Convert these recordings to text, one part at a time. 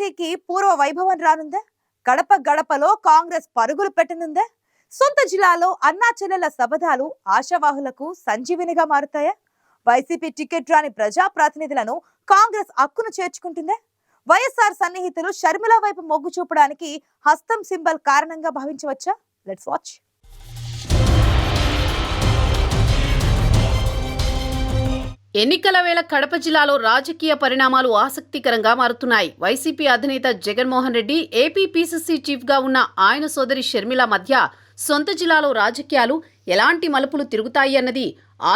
పార్టీకి పూర్వ వైభవం రానుందా? గడప గడపలో కాంగ్రెస్ పరుగులు పెట్టనుందా? సొంత జిల్లాలో అన్నా చెల్లెల సబదాలు ఆశావాహులకు సంజీవినిగా మారుతాయా? వైసీపీ టికెట్ రాని ప్రజా ప్రతినిధులను కాంగ్రెస్ హక్కును చేర్చుకుంటుందే? వైఎస్ఆర్ సన్నిహితులు షర్మిల వైపు మొగ్గు చూపడానికి హస్తం సింబల్ కారణంగా భావించవచ్చా? Let's watch. ఎన్నికల వేళ కడప జిల్లాలో రాజకీయ పరిణామాలు ఆసక్తికరంగా మారుతున్నాయి. వైసీపీ అధినేత జగన్మోహన్ రెడ్డి ఏపీ పీసీసీ చీఫ్గా ఉన్న ఆయన సోదరి షర్మిల మధ్య సొంత జిల్లాలో రాజకీయాలు ఎలాంటి మలుపులు తిరుగుతాయి అన్నది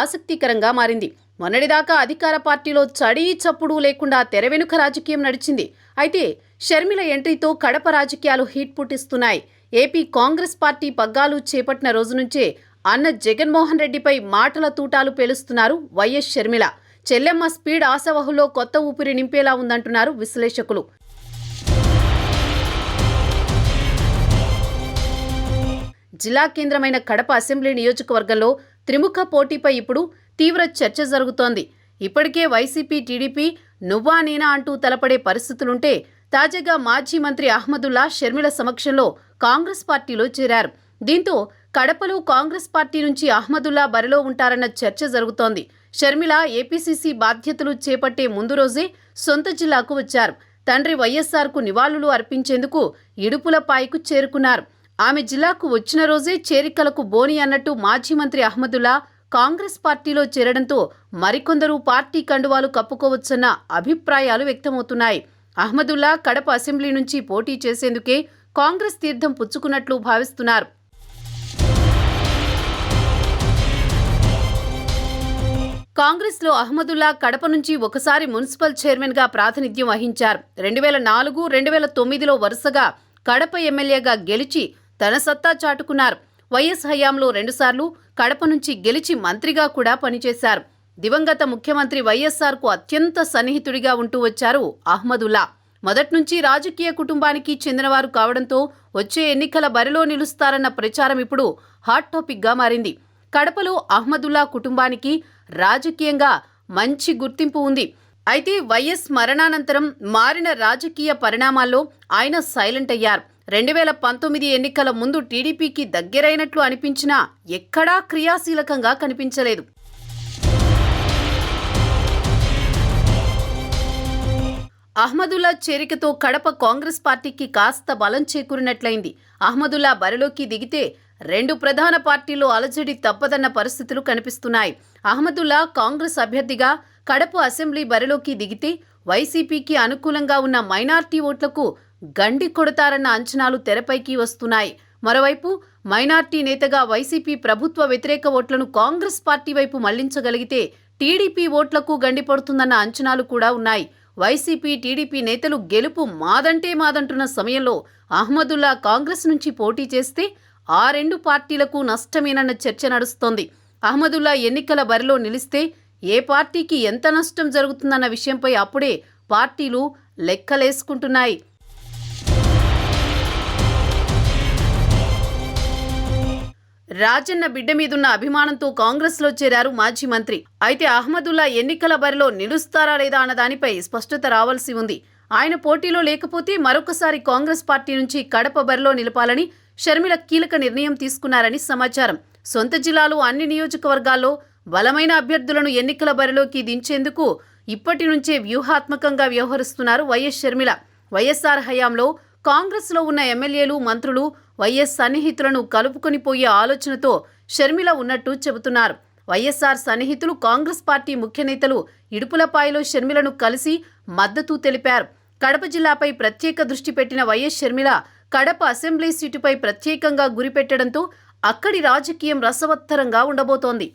ఆసక్తికరంగా మారింది. మొన్నటిదాకా అధికార పార్టీలో చడీ చప్పుడు లేకుండా తెర వెనుక రాజకీయం నడిచింది. అయితే షర్మిల ఎంట్రీతో కడప రాజకీయాలు హీట్ పుట్టిస్తున్నాయి. ఏపీ కాంగ్రెస్ పార్టీ పగ్గాలు చేపట్టిన రోజు నుంచే అన్న జగన్మోహన్ రెడ్డిపై మాటల తూటాలు పేలుస్తున్నారు వైఎస్ షర్మిల. చెల్లెమ్మ స్పీడ్ ఆశావహులో కొత్త ఊపిరి నింపేలా ఉందంటున్నారు విశ్లేషకులు. జిల్లా కేంద్రమైన కడప అసెంబ్లీ నియోజకవర్గంలో త్రిముఖ పోటీపై ఇప్పుడు తీవ్ర చర్చ జరుగుతోంది. ఇప్పటికే వైసీపీ టీడీపీ నువ్వా నేనా అంటూ తలపడే పరిస్థితులుంటే తాజాగా మాజీ మంత్రి అహ్మదుల్లా షర్మిల సమక్షంలో కాంగ్రెస్ పార్టీలో చేరారు. దీంతో కడపలో కాంగ్రెస్ పార్టీ నుంచి అహ్మదుల్లా బరిలో ఉంటారన్న చర్చ జరుగుతోంది. షర్మిల ఏపీసీసీ బాధ్యతలు చేపట్టే ముందు రోజే సొంత జిల్లాకు వచ్చారు. తండ్రి వైఎస్ఆర్కు నివాళులు అర్పించేందుకు ఇడుపులపాయకు చేరుకున్నారు. ఆమె జిల్లాకు వచ్చిన రోజే చేరికలకు బోని అన్నట్టు మాజీ మంత్రి అహ్మదుల్లా కాంగ్రెస్ పార్టీలో చేరడంతో మరికొందరు పార్టీ కండువాలు కప్పుకోవచ్చన్న అభిప్రాయాలు వ్యక్తమవుతున్నాయి. అహ్మదుల్లా కడప అసెంబ్లీ నుంచి పోటీ చేసేందుకే కాంగ్రెస్ తీర్థం పుచ్చుకున్నట్లు భావిస్తున్నారు. కాంగ్రెస్లో అహ్మదుల్లా కడప నుంచి ఒకసారి మున్సిపల్ చైర్మన్గా ప్రాతినిధ్యం వహించారు. రెండు వేల నాలుగు రెండు వేల తొమ్మిదిలో వరుసగా కడప ఎమ్మెల్యేగా గెలిచి తన సత్తా చాటుకున్నారు. వైఎస్ హయాంలో రెండుసార్లు కడప నుంచి గెలిచి మంత్రిగా కూడా పనిచేశారు. దివంగత ముఖ్యమంత్రి వైఎస్ఆర్కు అత్యంత సన్నిహితుడిగా ఉంటూ వచ్చారు అహ్మదుల్లా. మొదట్నుంచి రాజకీయ కుటుంబానికి చెందినవారు కావడంతో వచ్చే ఎన్నికల బరిలో నిలుస్తారన్న ప్రచారం ఇప్పుడు హాట్ టాపిక్గా మారింది. కడపలో అహ్మదుల్లా కుటుంబానికి రాజకీయంగా మంచి గుర్తింపు ఉంది. అయితే వైఎస్ మరణానంతరం మారిన రాజకీయ పరిణామాల్లో ఆయన సైలెంట్ అయ్యారు. రెండు వేల పంతొమ్మిది ఎన్నికల ముందు టీడీపీకి దగ్గరైనట్లు అనిపించినా ఎక్కడా క్రియాశీలకంగా కనిపించలేదు. అహ్మదుల్లా చేరికతో కడప కాంగ్రెస్ పార్టీకి కాస్త బలం చేకూరినట్లయింది. అహ్మదుల్లా బరిలోకి దిగితే రెండు ప్రధాన పార్టీలు అలజడి తప్పదన్న పరిస్థితులు కనిపిస్తున్నాయి. అహ్మదుల్లా కాంగ్రెస్ అభ్యర్థిగా కడప అసెంబ్లీ బరిలోకి దిగితే వైసీపీకి అనుకూలంగా ఉన్న మైనార్టీ ఓట్లకు గండి కొడతారన్న అంచనాలు తెరపైకి వస్తున్నాయి. మరోవైపు మైనార్టీ నేతగా వైసీపీ ప్రభుత్వ వ్యతిరేక ఓట్లను కాంగ్రెస్ పార్టీ వైపు మళ్ళించగలిగితే టీడీపీ ఓట్లకు గండిపడుతుందన్న అంచనాలు కూడా ఉన్నాయి. వైసీపీ టీడీపీ నేతలు గెలుపు మాదంటే మాదంటున్న సమయంలో అహ్మదుల్లా కాంగ్రెస్ నుంచి పోటీ చేస్తే ఆ రెండు పార్టీలకు నష్టమేనన్న చర్చ నడుస్తోంది. అహ్మదుల్లా ఎన్నికల బరిలో నిలిస్తే ఏ పార్టీకి ఎంత నష్టం జరుగుతుందన్న విషయంపై అప్పుడే పార్టీలు లెక్కలేసుకుంటున్నాయి. రాజన్న బిడ్డ మీదున్న అభిమానంతో కాంగ్రెస్లో చేరారు మాజీ మంత్రి. అయితే అహ్మదుల్లా ఎన్నికల బరిలో నిలుస్తారా లేదా అన్న దానిపై స్పష్టత రావాల్సి ఉంది. ఆయన పోటీలో లేకపోతే మరొకసారి కాంగ్రెస్ పార్టీ నుంచి కడప బరిలో నిలపాలని షర్మిల కీలక నిర్ణయం తీసుకున్నారని సమాచారం. సొంత జిల్లాలో అన్ని నియోజకవర్గాల్లో బలమైన అభ్యర్థులను ఎన్నికల బరిలోకి దించేందుకు ఇప్పటి నుంచే వ్యూహాత్మకంగా వ్యవహరిస్తున్నారు వైఎస్ షర్మిల. వైఎస్ఆర్ హయాంలో కాంగ్రెస్లో ఉన్న ఎమ్మెల్యేలు మంత్రులు వైఎస్ సన్నిహితులను కలుపుకొని పోయే ఆలోచనతో షర్మిల ఉన్నట్టు చెబుతున్నారు. వైఎస్ఆర్ సన్నిహితులు కాంగ్రెస్ పార్టీ ముఖ్య నేతలు ఇడుపులపాయలో షర్మిలను కలిసి మద్దతు తెలిపారు. కడప జిల్లాపై ప్రత్యేక దృష్టి పెట్టిన వైఎస్ షర్మిల కడప అసెంబ్లీ సీటుపై ప్రత్యేకంగా గురిపెట్టడంతో అక్కడి రాజకీయం రసవత్తరంగా ఉండబోతోంది.